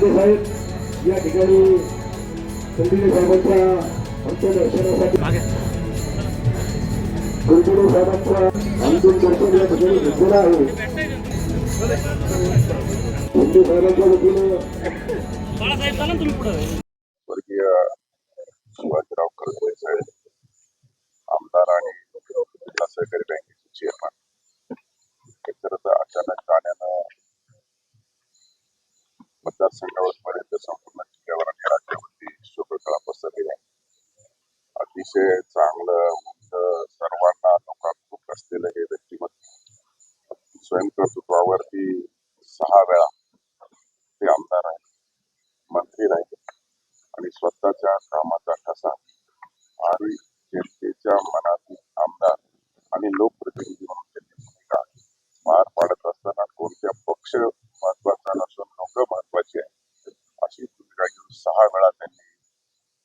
शिंदे साहेब या ठिकाणी कुलदिने साहेबांच्या आमच्या दर्शनासाठी कुलदिने साहेबांच्या अंतिम दर्शन या ठिकाणी घेतलेलं आहे. शिंदे साहेबांच्या वतीने स्वर्गीय शिवाजीराव कर्जवे साहेब आमदार आणि सहकारी बँकेचे चेअरमन खरं तर अचानक मतदारसंघावर पर्यंत संपूर्ण जिल्ह्यावर आणि राज्यावरती शोककळा पसरली आहे अतिशय चांगलं उंच सर्वांना लोकांतूक असलेलं हे व्यक्तिमत्व स्वयंकर्तृत्वावरती सहा वेळा ते आमदार आहेत मंत्री राहिले आणि स्वतःच्या कामाचा ठसा आणि जनतेच्या मनातील आमदार आणि लोकप्रतिनिधी सहा वेळा त्यांनी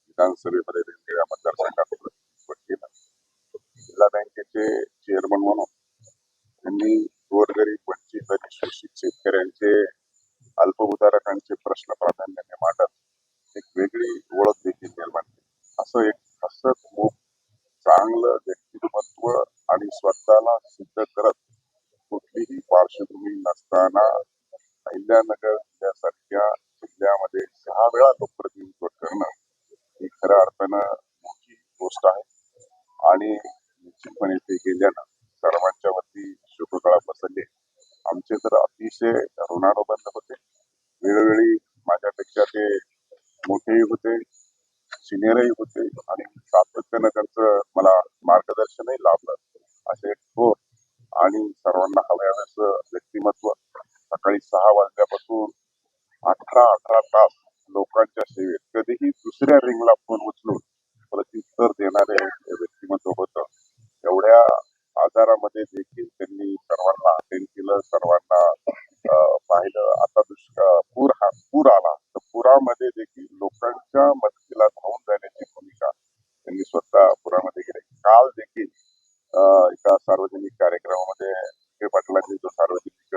विधानसभेमध्ये वेगवेगळ्या मतदारसंघात जिल्हा बँकेचे चेअरमन म्हणून त्यांनी गोरगरीब वंचित आणि शोषित शेतकऱ्यांचे अल्पभूधारकांचे प्रश्न प्राधान्याने मांडत एक वेगळी ओळख देखील निर्माण केली. असं एक हसत खूप चांगलं व्यक्तिमत्व आणि स्वतःला सिद्ध करत कुठलीही पार्श्वभूमी नसताना अहिल्यानगर जिल्ह्यासारख्या त्यामध्ये सहा वेळा लोकप्रतिनिधित्व करणं ही खऱ्या अर्थानं मोठी गोष्ट आहे. आणि निश्चितपणे ते गेल्यानं सर्वांच्या वरती शुभकळा पसरली. आमचे तर अतिशय ऋणानुबंध होते. वेळोवेळी माझ्यापेक्षा ते मोठेही होते सिनियरही होते आणि सातत्यानं त्यांचं मला मार्गदर्शनही लाभलं. असे ठोर आणि सर्वांना हव्या व्यक्तिमत्व. सकाळी सहा वाजल्यापासून अठरा अठरा तास लोकांच्या सेवेत. कधीही दुसऱ्या रिंगला फोन उचलून प्रत्युत्तर देणारे व्यक्तिमत्व होतं एवढ्या आजारामध्ये देखील त्यांनी सर्वांना अटेंड केलं सर्वांना पाहिलं. आता दुष्काळ पूर हा पूर आला. तर पुरामध्ये देखील लोकांच्या मदतीला धावून जाण्याची भूमिका त्यांनी स्वतः पुरामध्ये केली काल देखील एका सार्वजनिक कार्यक्रमामध्ये पाटलांनी जो सार्वजनिक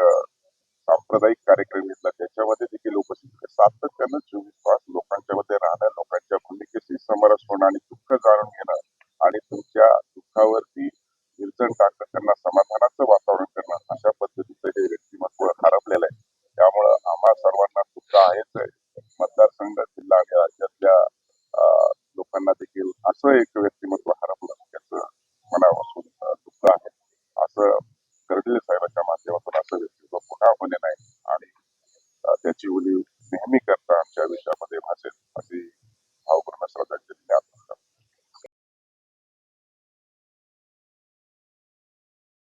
सांप्रदायिक कार्यक्रम घेतला. त्याच्यामध्ये देखील उपस्थित होते. सातत्यानं चोवीस तास लोकांच्या मध्ये राहणं लोकांच्या भूमिकेशी समरस होणं आणि दुःख जाणून घेणं आणि तुमच्या दुःखावरती विरचण टाकणं त्यांना समाधानाचं वातावरण करणं अशा पद्धतीचं हे व्यक्तिमत्व हरपलेलं आहे. त्यामुळं आम्हा सर्वांना दुःख आहेच आहे. मतदारसंघ जिल्हा आणि राज्यातल्या लोकांना देखील असं एक व्यक्तिमत्व हरपलं त्याचं मनापासून अं, दुःख आहे असं कर्डिले साहेबांच्या माध्यमातून असं व्यक्तित्व पुन्हा होणे नाही आणि अं, त्याची उलीव नेहमी करता आमच्या विषयामध्ये भासेल.